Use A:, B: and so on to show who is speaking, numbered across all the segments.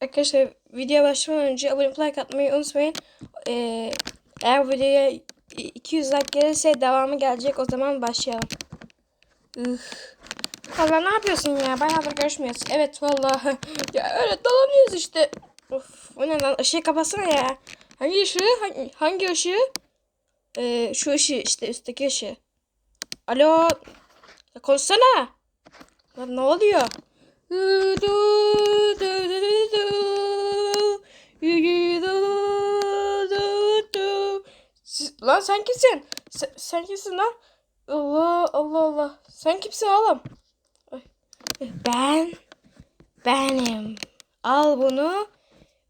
A: Arkadaşlar video başlamadan önce abone like atmayı unutmayın. Ee, eğer videoya 200 like gelirse devamı gelecek. O zaman başlayalım. Üf. Valla ne yapıyorsun ya? Bayağıdır görüşmüyoruz. Evet vallahi. Ya öyle dolanıyoruz işte. Of, o ne lan? Işığı kapatsana ya. Hangi ışığı? Hangi, hangi ışığı? Ee, şu ışığı işte üstteki ışığı. Alo. Ya konuşsana. Lan ne oluyor? Lan sen kimsin? Sen, sen kimsin lan? Allah Allah Allah. Sen kimsin oğlum? Ben benim. Al bunu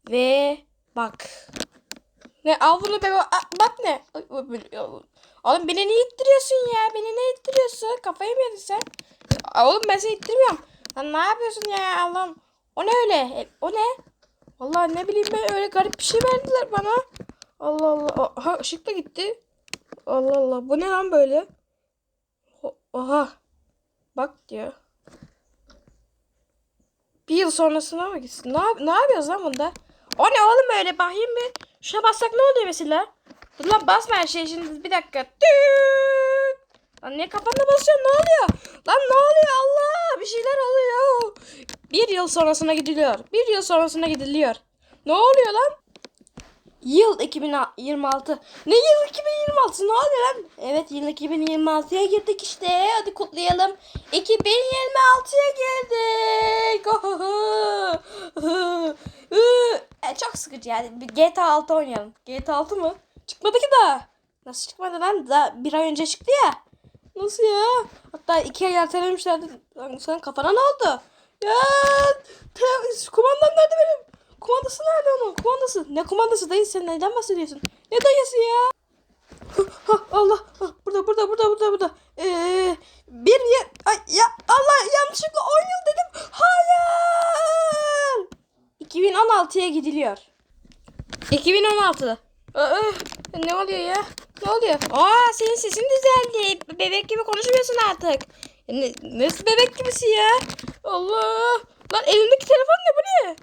A: ve bak. Ne al bunu be bak, ne? Oğlum beni ne ittiriyorsun ya? Beni ne ittiriyorsun? Kafayı mı yedin sen? Oğlum ben seni ittirmiyorum. Lan ne yapıyorsun ya Allah'ım? O ne öyle? E, O ne? Vallahi ne bileyim ben öyle garip bir şey verdiler bana. Allah Allah. Aha ışık da gitti. Allah Allah. Bu ne lan böyle? Oha. Bak diyor. Bir yıl sonrasına mı gitsin? Ne, yap ne yapıyoruz lan bunda? O ne oğlum öyle bakayım bir. Şuna bassak ne oluyor mesela? Dur lan basma her şey şimdi bir dakika. Tüt. Lan niye kafana basıyorsun ne oluyor? Lan ne oluyor Allah bir şeyler oluyor. Bir yıl sonrasına gidiliyor. Bir yıl sonrasına gidiliyor. Ne oluyor lan? Yıl 2026. Ne yıl 2026? Ne oluyor lan? Evet yıl 2026'ya girdik işte. Hadi kutlayalım. 2026'ya geldik. e, çok sıkıcı yani. Bir GTA 6 oynayalım. GTA 6 mı? Çıkmadı ki daha. Nasıl çıkmadı lan? Daha bir ay önce çıktı ya. Nasıl ya? Hatta iki ay ertelemişlerdi. Sen kafana ne oldu? Ya kumandam nerede benim? Kumandası nerede onun? Kumandası. Ne kumandası dayı sen neden bahsediyorsun? Ne dayısı ya? Ha, Allah. Ha, burada burada burada burada burada. Ee, bir yer. Ay, ya Allah yanlışlıkla 10 yıl dedim. Hayır. 2016'ya gidiliyor. 2016'da. Aa, ne oluyor ya? Ne oluyor? Aa senin sesin düzeldi. Bebek gibi konuşmuyorsun artık. Ne, nasıl bebek gibisi ya? Allah. Lan elindeki telefon ne bu ne?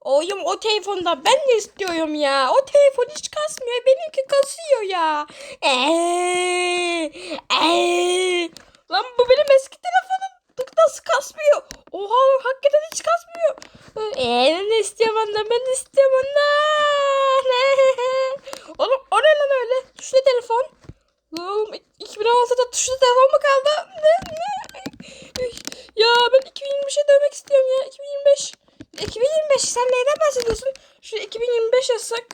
A: Oyum o telefonda ben de istiyorum ya. O telefon hiç kasmıyor. Benimki kasıyor ya. Eee, eee. Lan bu benim eski telefonum. Nasıl kasmıyor? Oha hakikaten hiç kasmıyor. Eee de istiyorum ondan. Ben istiyorum ondan. Oğlum o ne lan öyle? Tuşlu telefon. Oğlum 2016'da tuşlu telefon mu kaldı? Ne? Ne? Ya ben 2025'e dönmek istiyorum ya. 2025. 2025 sen neyden bahsediyorsun? Şu 2025 yazsak.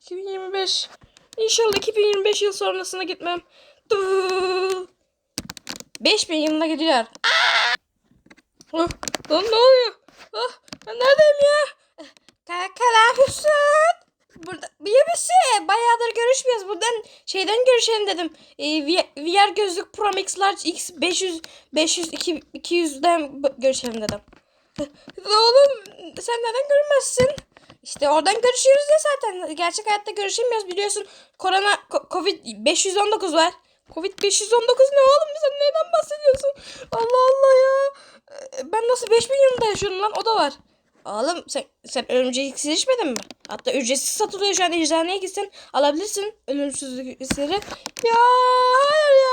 A: 2025. İnşallah 2025 yıl sonrasına gitmem. Dıı. 5000 yılına gidiyor. Ah, lan ne oluyor? Ah, ben neredeyim ya? Kanka ne yapıyorsun? Burada bir misin? Bayağıdır görüşmüyoruz. Buradan şeyden görüşelim dedim. Ee, VR, gözlük Pro Max Large X 500 500 2, 200'den b- görüşelim dedim. Oğlum sen neden görünmezsin? İşte oradan görüşüyoruz ya zaten. Gerçek hayatta görüşemiyoruz biliyorsun. Korona ko- Covid 519 var. Covid 519 ne oğlum? Sen neyden bahsediyorsun? Allah Allah ya. Ee, Ben nasıl 5000 yılında yaşıyorum lan? O da var. Oğlum sen, sen ölümcül iksir içmedin mi? Hatta ücretsiz satılıyor şu an eczaneye gitsin alabilirsin ölümsüzlük iksiri. Ya hayır ya.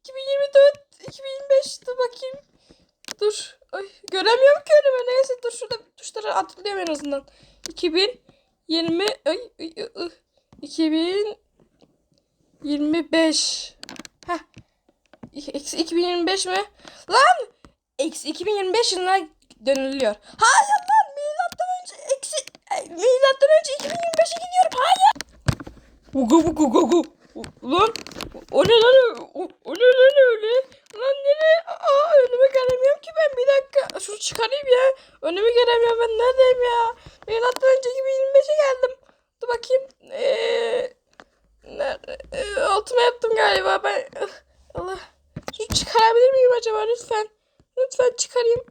A: 2024 2025 dur bakayım. Dur. Ay, göremiyorum ki önüme. Neyse dur şurada tuşları hatırlıyorum en azından. 2020 ay, ay, ay, ay. 2025. Heh. Eksi 2025 mi? Lan! Eksi 2025 yılına dönülüyor. Hayır lan milattan önce eksi e, milattan önce 2025'e gidiyorum. Hayır. Ugu ugu ugu ugu. Lan o ne lan o, o ne lan öyle? Lan nereye? Aa önüme göremiyorum ki ben bir dakika. Şunu çıkarayım ya. Önümü göremiyorum ben neredeyim ya? Milattan önce 2025'e geldim. Dur bakayım. Eee nerede? Ee, altıma yaptım galiba ben. Allah. Şunu çıkarabilir miyim acaba lütfen? Lütfen çıkarayım.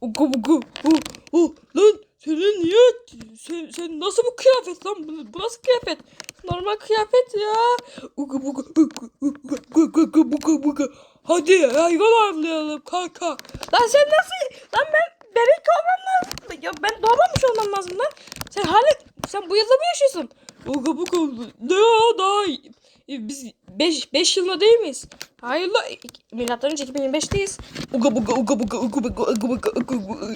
A: Ugu ugu. Uh, uh. Lan seni niye sen, sen nasıl bu kıyafet lan bu, bu nasıl kıyafet? Normal kıyafet ya. Uga buga uga uga buga buga. Hadi hayvan avlayalım kanka. Lan sen nasıl? Lan ben bebek olmam lazım. Ya ben doğmamış olmam lazım lan. Sen hala sen bu yılda mı yaşıyorsun? Uga buga ne daha biz 5 5 yılda değil miyiz? Hayır la milattan önce 2025'teyiz. Uga buga uga buga uga buga uga buga uga buga.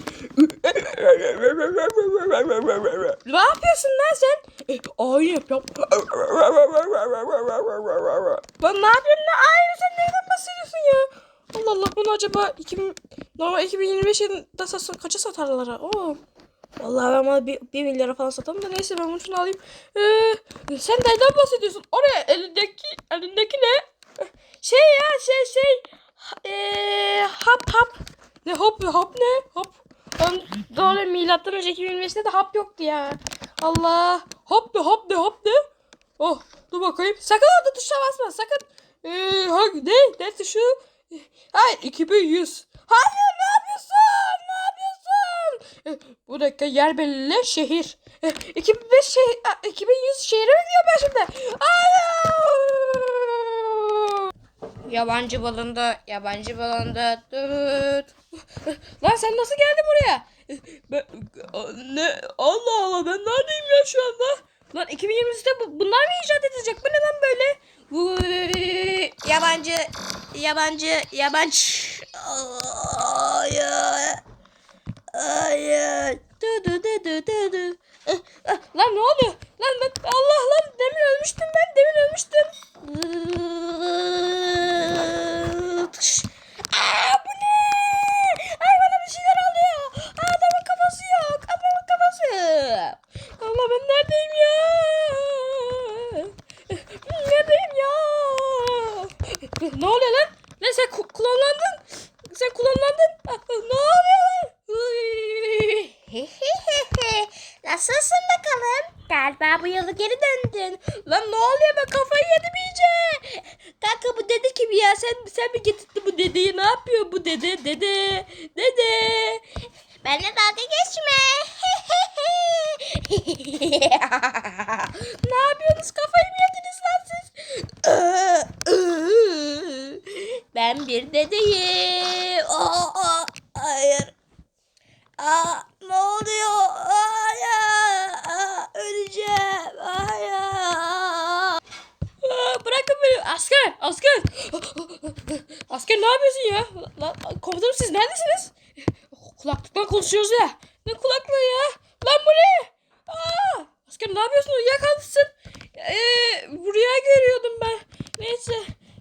A: Ne yapıyorsun lan sen? Aynı yapıyorum. Lan ne yapıyorsun lan? Aynı sen neyden bahsediyorsun ya? Allah Allah bunu acaba 2000, normal 2025 yılında satsan kaça satarlar? ha? Oo. Vallahi ben bana bir, bir milyara falan satarım da neyse ben bunu şunu alayım. Ee, sen neyden bahsediyorsun? Oraya elindeki elindeki ne? Şey ya şey şey ee, hap hap. Ne hap hap ne? Hap. Ben doğru milattan önce 2025'te de hap yoktu ya. Allah. Hap ne hap ne hap ne? Oh dur bakayım. Sakın orada tuşa basma sakın. Ee, hangi ne? Ne tuşu? Hayır 2100. Hayır ne yapıyorsun? Ne yapıyorsun? Ee, bu dakika yer belirle şehir. Ee, 2005 şehir, a, 2100 şehire mi gidiyorum ben şimdi? Hayır. Yabancı balında, yabancı balında. Lan sen nasıl geldin buraya? Ben, ne? Allah Allah ben neredeyim ya şu anda? Lan 2023'te bu, bunlar mı icat edilecek? Bu ne lan böyle? Yabancı, yabancı, yabancı. Hayır. Hayır. Dı dı dı dı dı dı. Ah, ah, Lan ne oluyor? Lan ben Allah lan demin ölmüştüm ben demin ölmüştüm. Tış. Aa, bu ne? Ay bana bir şeyler oluyor. Adamın kafası yok. Adamın kafası. Allah ben neredeyim ya? Neredeyim ya? Ne oluyor lan? Ne sen ku- klonlandın? Sen klonlandın. Ah, Ne oluyor lan? Nasılsın bakalım? Galiba bu yılı geri döndün. Lan ne oluyor ben kafayı yedim iyice. Kanka bu dede kim ya? Sen sen mi getirdin bu dedeyi? Ne yapıyor bu dede? Dede. Dede. Benimle dalga geçme. ne yapıyorsunuz? Kafayı mı yediniz lan siz? ben bir dedeyim. Aa, aa, hayır. Aa, ne oluyor? Hayır. Aa, öleceğim. Hayır. Aa, bırakın beni. Asker. Asker. Asker ne yapıyorsun ya? Komutanım siz neredesiniz? Kulaklıktan konuşuyoruz ya. Ne kulaklığı ya? Lan bu ne? Aa, asker ne yapıyorsun? Uyuyakalmışsın. Ee, buraya görüyordum ben. Neyse.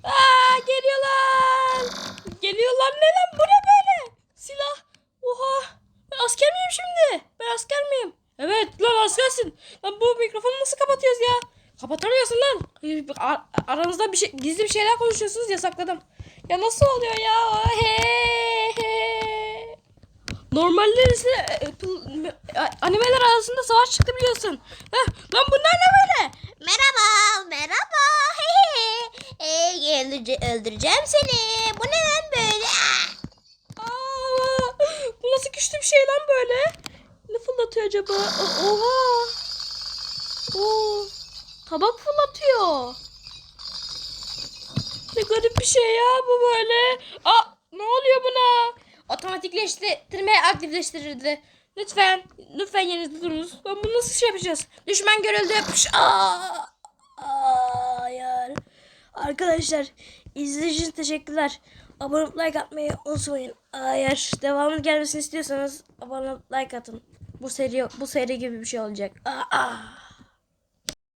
A: Aa, geliyorlar. Geliyorlar ne lan? Bu ne böyle? Silah. Oha. Ben asker miyim şimdi? Ben asker miyim? Evet lan askersin. Lan bu mikrofonu nasıl kapatıyoruz ya? Kapatamıyorsun lan. Ar- aranızda bir şey gizli bir şeyler konuşuyorsunuz yasakladım. Ya nasıl oluyor ya? He he. Normalde ise e, pıl- e, animeler arasında savaş çıktı biliyorsun. Heh, lan bunlar ne böyle?
B: Merhaba, merhaba. Hey, öldürece- öldüreceğim seni. Bu ne lan böyle?
A: Aa, bu nasıl güçlü bir şey lan böyle? Ne fırlatıyor acaba? Oha. Oo, tabak fırlatıyor. Ne garip bir şey ya bu böyle. Aa, ne oluyor buna? Otomatikleştirme aktifleştirildi. Lütfen, lütfen yerinizde durunuz. Ben bunu nasıl şey yapacağız? Düşman görüldü. Pış. Arkadaşlar izlediğiniz için teşekkürler. Abone olup like atmayı unutmayın. Eğer devamının gelmesini istiyorsanız abone olup like atın. Bu seri bu seri gibi bir şey olacak. Aa, aa.